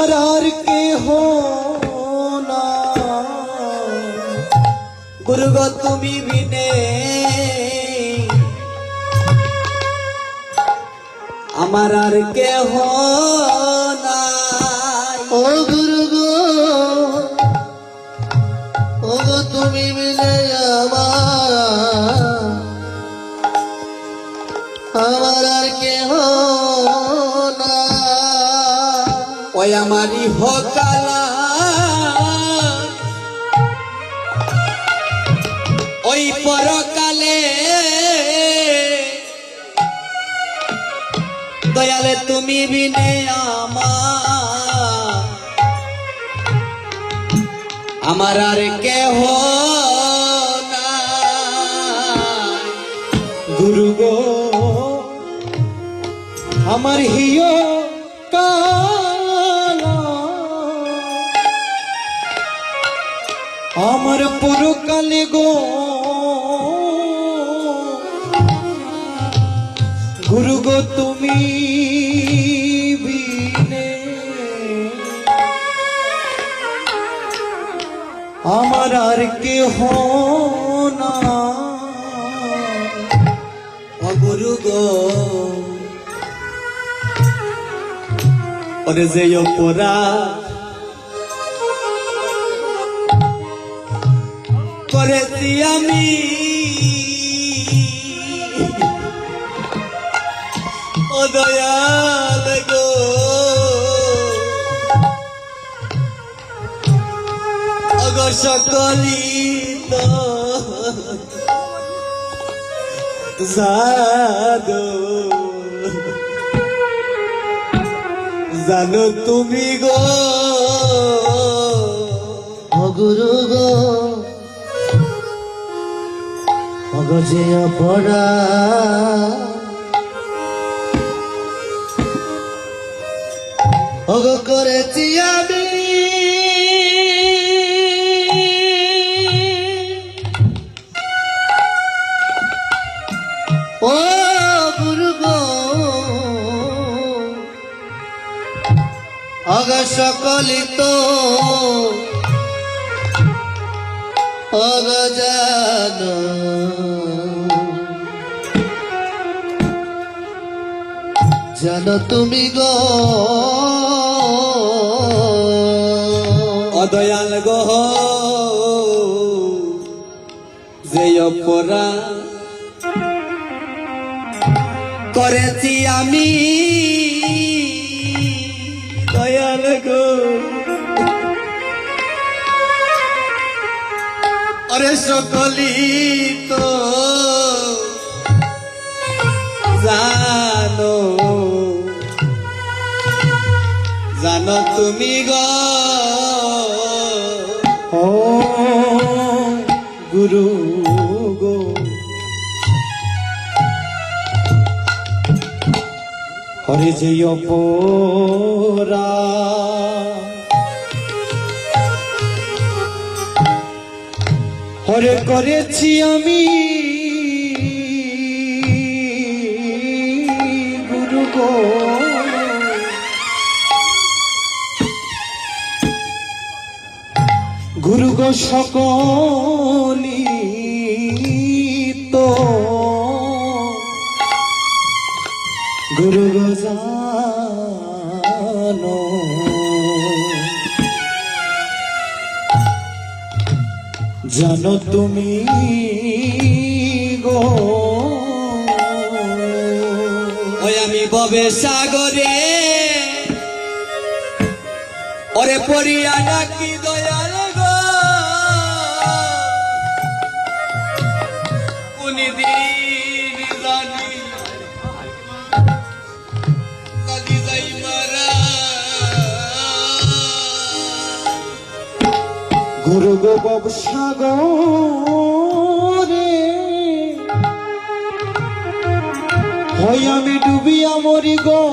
আমার আর কেহ না। তুমি বিনে। আমার আর কেহ নাই। ও গুরু ও তুমি আমারই হকালা ওই পরকালে দয়ালে তুমি বিনে আমার আমার আর কেহ। গুরু গো আমার আমার পরকালে গো। গুরু গো, তুমি আমার আর কেহ না। গুরু গো। ওরে যে অপরা করেছি আমি। ও দয়াল গো। অগো সকলি তো জানো তুমি গো। গুরু গো। যে অপরা ও গো করেছি আমি। ও গুরু অগ সকলিত অগ জানো তুমি গো। অদয়াল গহ যে অপরা করেছি আমি, দয়াল গো। অরে সকলি তো জানো। জানো তুমি গো। ও গুরু গো। হরে যে অপরা। হরে করেছি আমি। গুরু গো। গুরু গো সকলি তো। গুরু গো জানো। তুমি গো। ওই আমি ববে সাগরে। ওরে পড়িয়া ডাকি দয়াল বব সাগরে। হই আমি ডুবিয়া মরি গো।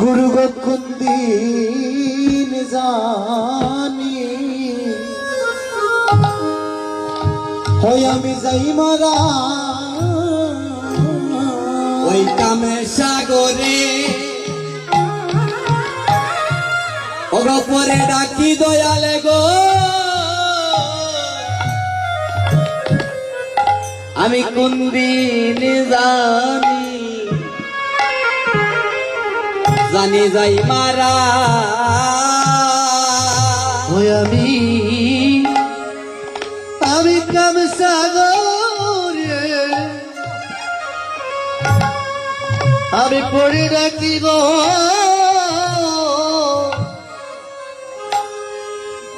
গুরু গো কুন্দিন জানি হই আমি যাই মারা। ওই কামে সাগরে। অগপরে ডাকি দয়ালে গো। আমি কোন দিন জানি জানি যাই মারা। আমি আমি কাম সাগরে। আমি পড়ে রাখি গো।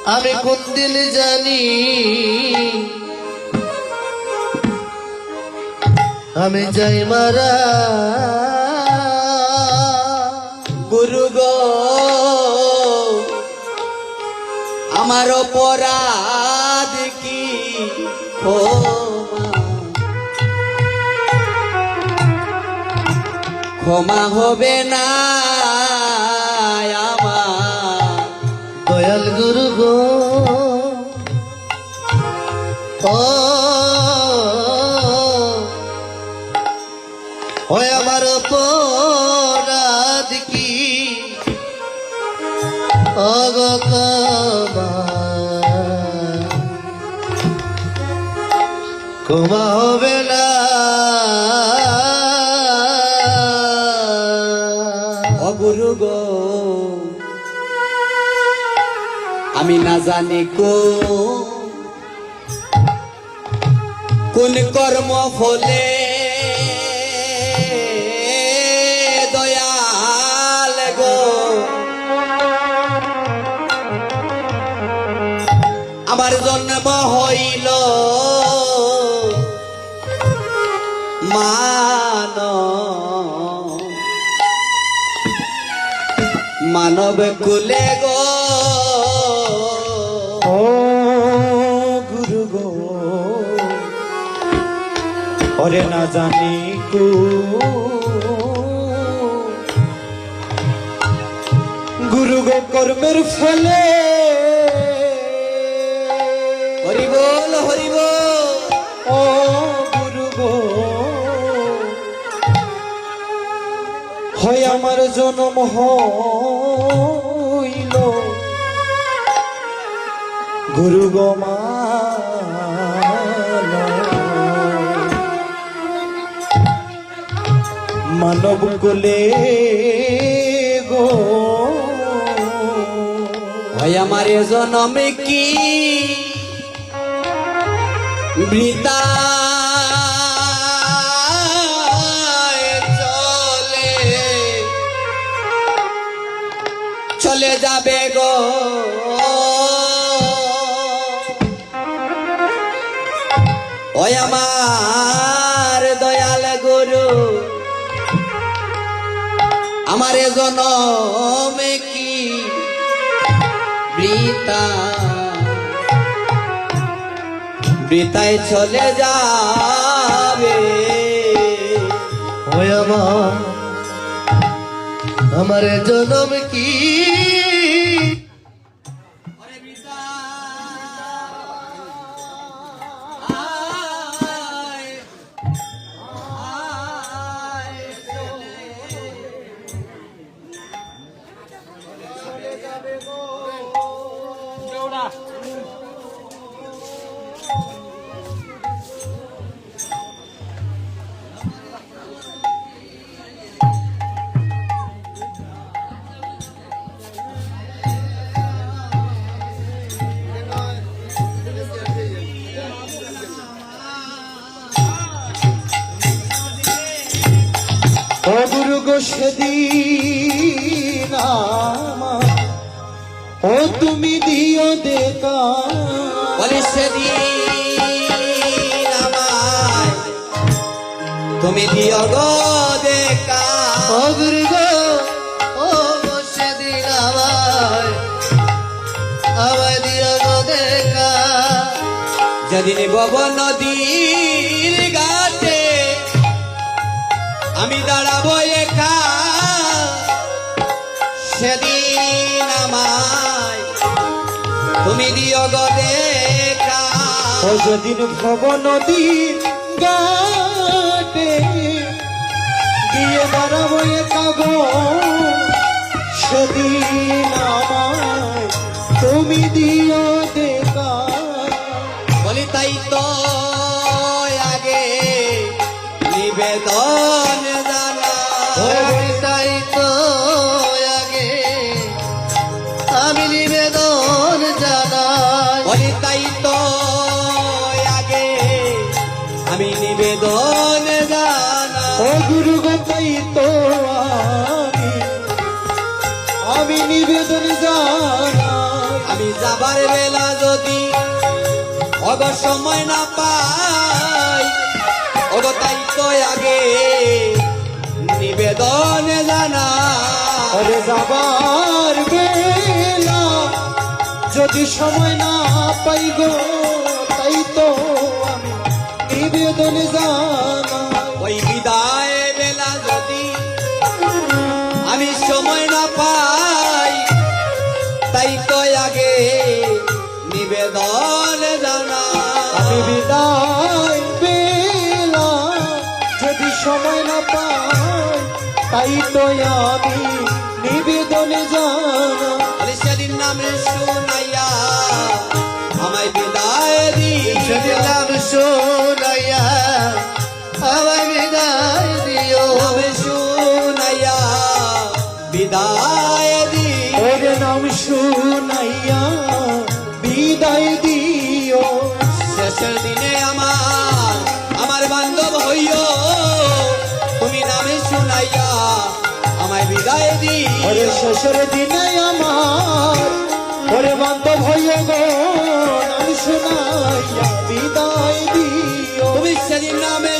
আমি কোন দিন জানি? আমি যাই মারা। গুরু গো, আমার অপরাধ কি? ক্ষমা। ক্ষমা হবে না। ক্ষমা হবে না। অগুরু গো আমি না জানি কো কোন কর্ম ফলে আমার জন্ম হইল মান মানব কুলে গো। গুরু গো। ওরে না জানি কু। গুরু গো কর্মের ফলে জনম হইল। গুরু গো মানব। কুলে গো। ভাই আমার জনমে কি? বৃতা আমার দয়াল গুরু। আমার জনমে কি বৃতা বৃতায় চলে যাবে। আমার জনম কি ও গুরু গো সেদিন ও তুমি দিও দেখা বলে সেদিন আমায়। তুমি দিও গো দেখা গো ও গো সেদিন আমায়। আমায় দিও গো দেখা যেদিন বব নদীর সেদিন আমায় তুমি দিও গো দেখা। ও যেদিন ভব নদী গাটে দিয়ে দাঁড়াবো একা গো সেদিন আমায় তুমি দিও দেখা। বলি তাই তো তো আগে আমি নিবেদন জানা ও গুরু গো তাই তো আমি নিবেদন জানাই। আমি যাবার বেলা যদি অগ সময় না পাই অগ তাই তো আগে নিবেদন জানা ওরে যাবার যদি সময় না পাই গো তাই তো আমি নিবেদন জানাই। ওই বিদায় বেলা যদি আমি সময় না পাই তাই তো আগে নিবেদন জানা আমি বিদায় বেলা যদি সময় না পাই তাই তো আমি নিবেদন আরে সেদিন নামে শুনাইয়া নাম শুনাইয়া আমায় বিদায় দিও নামে শুনাইয়া বিদায় দিও। নাম শুনাইয়া বিদায় দিও। শেষের দিনে আমার আমার বান্ধব হইও। তুমি নামে শুনাইয়া আমায় বিদায় দিও। শেষের দিনে আমার ওরে বান্ত ভয় গো নাম শোনাইয়া বিদায় দিও। তুমি সেলিম নামে